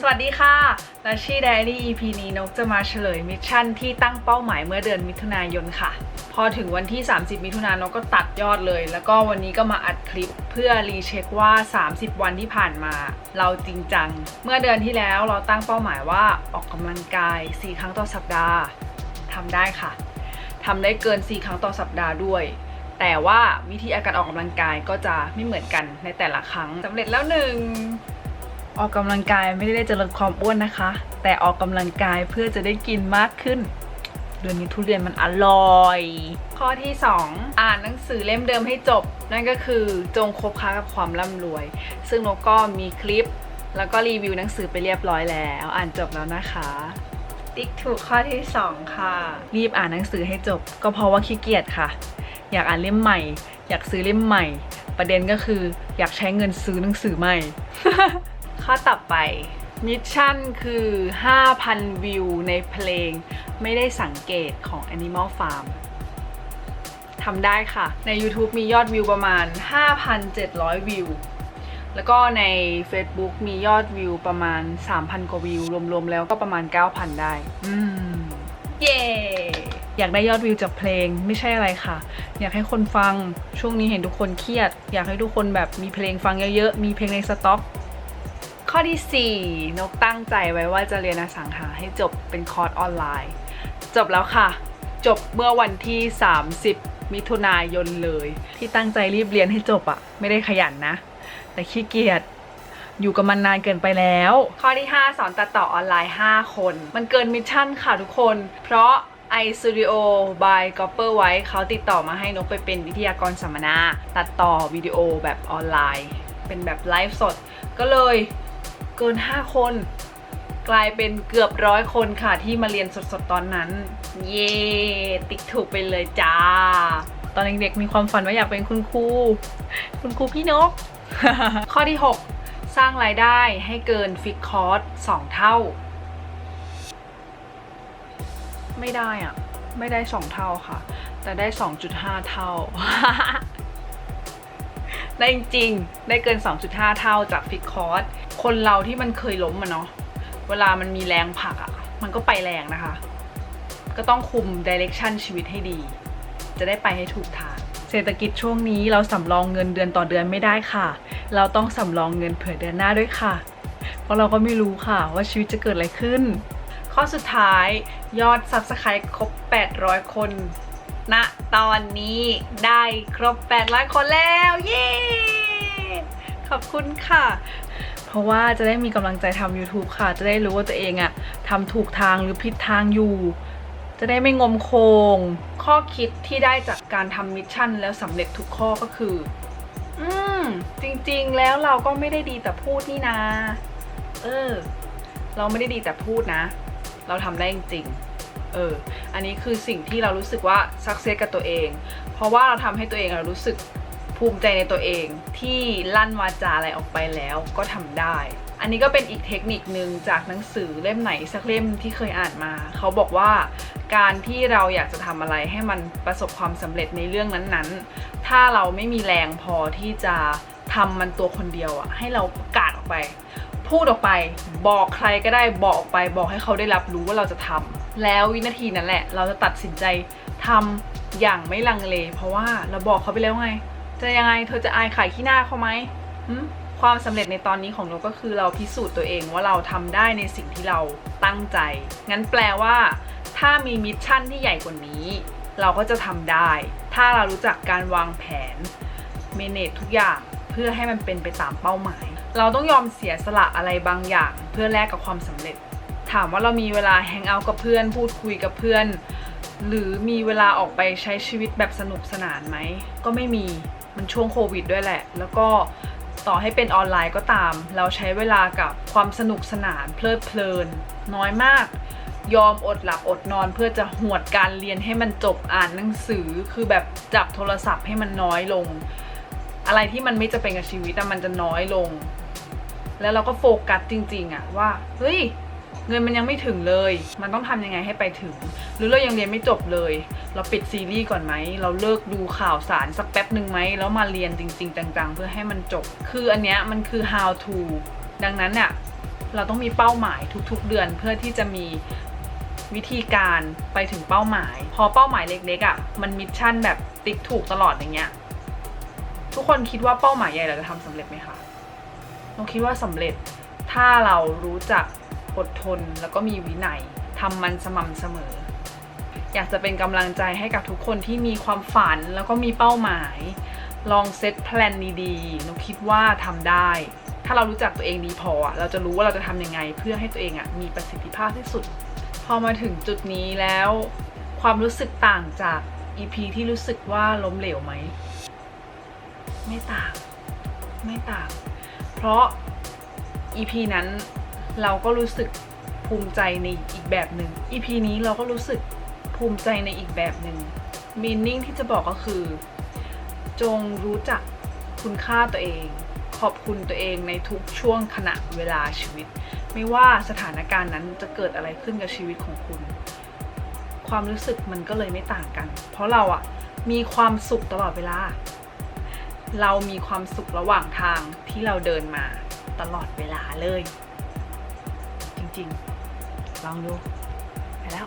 สวัสดีค่ะและชีไดอารี่ EP นี้นกจะมาเฉลยมิชชั่นที่ตั้งเป้าหมายเมื่อเดือนมิถุนายนค่ะ พอถึงวันที่ 30 มิถุนายนนกก็ตัดยอดเลย แล้วก็วันนี้ก็มาอัดคลิปเพื่อรีเช็คว่า 30 วันที่ผ่านมา เราจริงจัง เมื่อเดือนที่แล้วเราตั้งเป้าหมายว่าออกกำลังกาย 4 ครั้งต่อสัปดาห์ทำได้ค่ะทำได้เกิน 4 ครั้งต่อสัปดาห์ด้วยแต่ว่าวิธีอาการออกกำลังกายก็จะไม่เหมือนกันในแต่ละครั้งสำเร็จแล้วหนึ่ง ออกกำลังกายไม่ได้จะลดความอ้วนนะคะ แต่ออกกำลังกายเพื่อจะได้กินมากขึ้นเดือนนี้ทุเรียนมันอร่อย ข้อที่ 2 อ่านหนังสือเล่มเดิมให้จบ นั่นก็คือจงคบค้ากับความร่ำรวย ซึ่งนกก็มีคลิป แล้วก็รีวิวหนังสือไปเรียบร้อยแล้ว อ่านจบแล้วนะคะ ติ๊กถูกข้อที่ 2 ค่ะ รีบอ่านหนังสือให้จบ ก็เพราะว่าขี้เกียจค่ะ อยากอ่านเล่มใหม่ อยากซื้อเล่มใหม่ ประเด็นก็คืออยากใช้เงินซื้อหนังสือใหม่ ข้อต่อไปมิชชั่นคือ 5,000 วิวในเพลง ไม่ได้สังเกตของ Animal Farm ทำได้ค่ะ ใน YouTube มียอดวิวประมาณ 5,700 วิว แล้วก็ใน Facebook มียอดวิวประมาณ 3,000 กว่าวิว รวม ๆ แล้วก็ประมาณ 9,000 ได้ อืม เย้ อยากได้ยอดวิวจากเพลงไม่ใช่อะไรค่ะ อยากให้คนฟังช่วงนี้เห็นทุกคนเครียด อยากให้ทุกคนแบบมีเพลงฟังเยอะ ๆ มีเพลงในสต็อก ข้อที่ 4 นกตั้งใจไว้ว่าจะเรียนอสังหาให้จบเป็นคอร์สออนไลน์ จบแล้วค่ะ จบเมื่อวันที่ 30 มิถุนายนเลย ที่ตั้งใจรีบเรียนให้จบอะไม่ได้ขยันนะ แต่ขี้เกียจอยู่กับมันนานเกินไปแล้ว ข้อที่ 5 สอนตัดต่อออนไลน์ 5 คน มันเกินมิชชั่นค่ะทุกคน เพราะ iStudio by g o p p e r ไว้เขาติดต่อมาให้นกไปเป็นวิทยากรสัมมนา ตัดต่อวิดีโอแบบออนไลน์ เป็นแบบไลฟ์สด ก็เลย เกิน 5 คน กลายเป็นเกือบร้อยคนค่ะที่มาเรียนสดๆตอนนั้น เย่ติ๊กถูกไปเลยจ้า ตอนเด็กๆมีความฝันว่าอยากเป็นคุณครู คุณครูพี่นก ข้อที่ 6 สร้างรายได้ให้เกินฟิกคอร์ส2เท่า ไม่ได้อะไม่ได้ 2 เท่าค่ะ แต่ได้ 2.5 เท่า ได้จริงได้เกิน 2.5 เท่าจากฟิกคอร์สคนเราที่มันเคยล้มอะเนาะเวลามันมีแรงผลักอะมันก็ไปแรงนะคะ ก็ต้องคุมดิเรกชันชีวิตให้ดี จะได้ไปให้ถูกทางเศรษฐกิจช่วงนี้เราสำรองเงินเดือนต่อเดือนไม่ได้ค่ะ เราต้องสำรองเงินเผื่อเดือนหน้าด้วยค่ะ เพราะเราก็ไม่รู้ค่ะว่าชีวิตจะเกิดอะไรขึ้น ข้อสุดท้ายยอด Subscribe ครบ 800 คนณ ตอนนี้ได้ครบ800คนแล้ว เย้ ขอบคุณค่ะ เพราะว่าจะได้มีกำลังใจทำ YouTube ค่ะ จะได้รู้ว่าตัวเองอะทำถูกทางหรือผิดทางอยู่ จะได้ไม่งมโคง ข้อคิดที่ได้จากการทำมิชชั่นแล้วสำเร็จทุกข้อก็คือ อืม จริงๆ แล้วเราก็ไม่ได้ดีแต่พูดนี่นาเออ เราไม่ได้ดีแต่พูดนะ เราทำได้จริงๆ เออ อันนี้คือสิ่งที่เรารู้สึกว่าสักเซสกับตัวเอง เพราะว่าเราทำให้ตัวเองเรารู้สึกภูมิใจในตัวเองที่ลั่นวาจาอะไรออกไปแล้วก็ทำได้ อันนี้ก็เป็นอีกเทคนิคนึงจากหนังสือเล่มไหนสักเล่มที่เคยอ่านมา เขาบอกว่าการที่เราอยากจะทำอะไรให้มันประสบความสำเร็จในเรื่องนั้นๆ ถ้าเราไม่มีแรงพอที่จะทำมันตัวคนเดียวอะให้เราประกาศออกไป พูดออกไป บอกใครก็ได้บอกไป บอกให้เขาได้รับรู้ว่าเราจะทำแล้ววินาทีนั้นแหละ เราจะตัดสินใจทำอย่างไม่ลังเล เพราะว่าเราบอกเขาไปแล้วไง จะยังไงเธอจะอายขายขี้หน้าเขาไหมความสำเร็จในตอนนี้ของเราก็คือเราพิสูจน์ตัวเองว่าเราทำได้ในสิ่งที่เราตั้งใจ งั้นแปลว่า ถ้ามีมิชชั่นที่ใหญ่กว่านี้ เราก็จะทำได้ ถ้าเรารู้จักการวางแผนเมเนจทุกอย่างเพื่อให้มันเป็นไปตามเป้าหมาย เราต้องยอมเสียสละอะไรบางอย่าง เพื่อแลกกับความสำเร็จ ถามว่าเรามีเวลาแฮงเอาท์กับเพื่อน พูดคุยกับเพื่อน หรือมีเวลาออกไปใช้ชีวิตแบบสนุกสนานไหม ก็ไม่มีมันช่วงโควิดด้วยแหละ แล้วก็ต่อให้เป็นออนไลน์ก็ตาม เราใช้เวลากับความสนุกสนานเพลิดเพลิน น้อยมาก ยอมอดหลับอดนอนเพื่อจะหวดการเรียนให้มันจบอ่านหนังสือ คือแบบจับโทรศัพท์ให้มันน้อยลง อะไรที่มันไม่จะเป็นกับชีวิตอะมันจะน้อยลง แล้วเราก็โฟกัสจริง ๆอะว่าเฮ้ยเงินมันยังไม่ถึงเลย มันต้องทำยังไงให้ไปถึง หรือเรายังเรียนไม่จบเลย เราปิดซีรีส์ก่อนไหม เราเลิกดูข่าวสารสักแป๊บหนึ่งไหม แล้วมาเรียนจริงๆจังๆ เพื่อให้มันจบ คืออันเนี้ยมันคือ how to ดังนั้นเนี่ยเราต้องมีเป้าหมายทุกๆเดือนเพื่อที่จะมีวิธีการไปถึงเป้าหมาย พอเป้าหมายเล็กๆอะ่ะ มันมิชชั่นแบบติ๊กถูกตลอดอย่างเงี้ย ทุกคนคิดว่าเป้าหมายใหญ่เราจะทำสำเร็จไหมคะ เราคิดว่าสำเร็จถ้าเรารู้จักอดทนแล้วก็มีวินัยทำมันสม่ำเสมอ อยากจะเป็นกำลังใจให้กับทุกคนที่มีความฝันแล้วก็มีเป้าหมาย ลองเซตแพลนดีๆหนูคิดว่าทำได้ ถ้าเรารู้จักตัวเองดีพอ เราจะรู้ว่าเราจะทำยังไง เพื่อให้ตัวเองอะมีประสิทธิภาพที่สุด พอมาถึงจุดนี้แล้ว ความรู้สึกต่างจาก EP ที่รู้สึกว่าล้มเหลวไหม ไม่ต่าง ไม่ต่าง เพราะ EP นั้นเราก็รู้สึกภูมิใจในอีกแบบหนึ่ง EP นี้เราก็รู้สึกภูมิใจในอีกแบบหนึ่งมีนิ่งที่จะบอกก็คือ จงรู้จักคุณค่าตัวเอง ขอบคุณตัวเองในทุกช่วงขณะเวลาชีวิต ไม่ว่าสถานการณ์นั้นจะเกิดอะไรขึ้นกับชีวิตของคุณ ความรู้สึกมันก็เลยไม่ต่างกัน เพราะเราอะมีความสุขตลอดเวลา เรามีความสุขระหว่างทางที่เราเดินมาตลอดเวลาเลย จริงๆ ลองดู ไปแล้ว